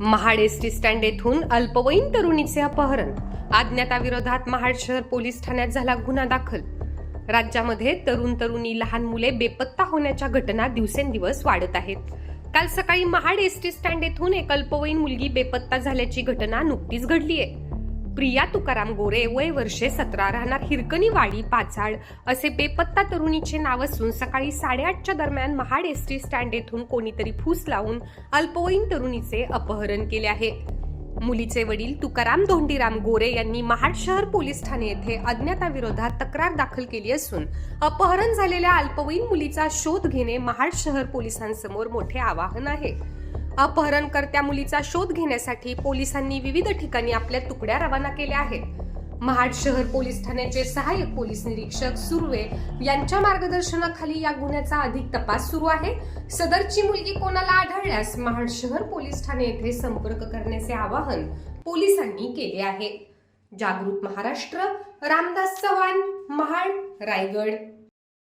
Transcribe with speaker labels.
Speaker 1: Mahad ST stand येथून अल्पवयीन तरुणीचे अपहरण. अज्ञाताविरोधात महाड शहर पोलीस ठाण्यात झाला गुन्हा दाखल. राज्यामध्ये तरुण तरुणी लहान मुले बेपत्ता होण्याच्या घटना दिवसेंदिवस वाढत आहेत. काल सकाळी महाड एसटी स्टँड येथून एक अल्पवयीन मुलगी बेपत्ता झाल्याची घटना नुकतीच घडली आहे प्रिया तुकाराम गोरे वय वर्षे सतरा राहणार हिरकणी वाडी पाचाड असे बेपत्ता तरुणीचे नाव असून सकाळी साडेआठच्या दरम्यान महाड एस टी स्टँड येथून कोणीतरी फूस लावून अल्पवयीन तरुणीचे अपहरण केले आहे. मुलीचे वडील तुकाराम धोंडीराम गोरे यांनी महाड शहर पोलीस ठाणे येथे अज्ञाताविरोधात तक्रार दाखल केली असून अपहरण झालेल्या अल्पवयीन मुलीचा शोध घेणे महाड शहर पोलिसांसमोर मोठे आवाहन आहे. अपहरणकर्त्या मुलीचा शोध घेण्यासाठी पोलिसांनी विविध ठिकाणी आपल्या तुकड्या रवाना केल्या आहेत. महाड शहर पोलीस ठाण्याचे सहाय्यक पोलीस निरीक्षक सुर्वे यांच्या मार्गदर्शनाखाली या गुन्ह्याचा अधिक तपास सुरू आहे. सदरची मुलगी कोणाला आढळल्यास महाड शहर पोलीस ठाणे येथे संपर्क करण्याचे आवाहन पोलिसांनी केले आहे. जागृत महाराष्ट्र रामदास चव्हाण महाड रायगड.